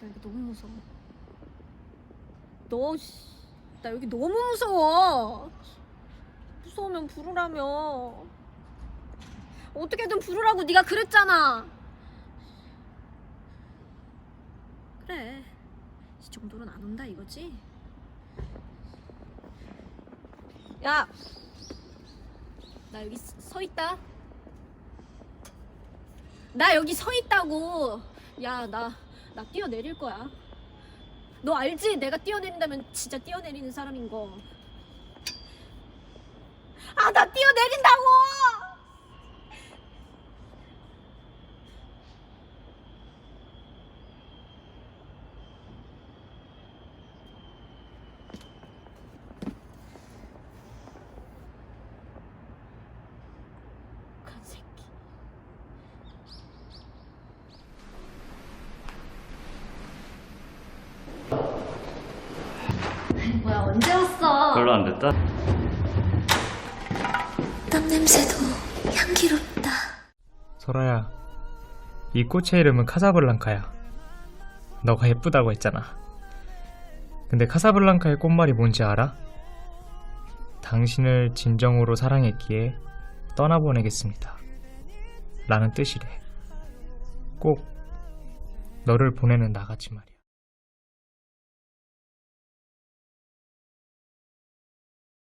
나 여기 너무 무서워. 너, 씨, 나 여기 너무 무서워. 무서우면 부르라며. 어떻게든 부르라고 네가 그랬잖아. 그래. 이 정도는 안 온다 이거지? 야, 나 여기 서- 서 있다. 나 여기 서 있다고. 야, 나, 나 뛰어내릴 거야. 너 알지? 내가 뛰어내린다면 진짜 뛰어내리는 사람인 거. 아, 나 뛰어내린다고! 뭐야, 언제 왔어? 별로 안 됐다? 땀 냄새도 향기롭다. 소라야, 이 꽃의 이름은 카사블랑카야. 너가 예쁘다고 했잖아. 근데 카사블랑카의 꽃말이 뭔지 알아? 당신을 진정으로 사랑했기에 떠나보내겠습니다. 라는 뜻이래. 꼭 너를 보내는 나같이 말이야.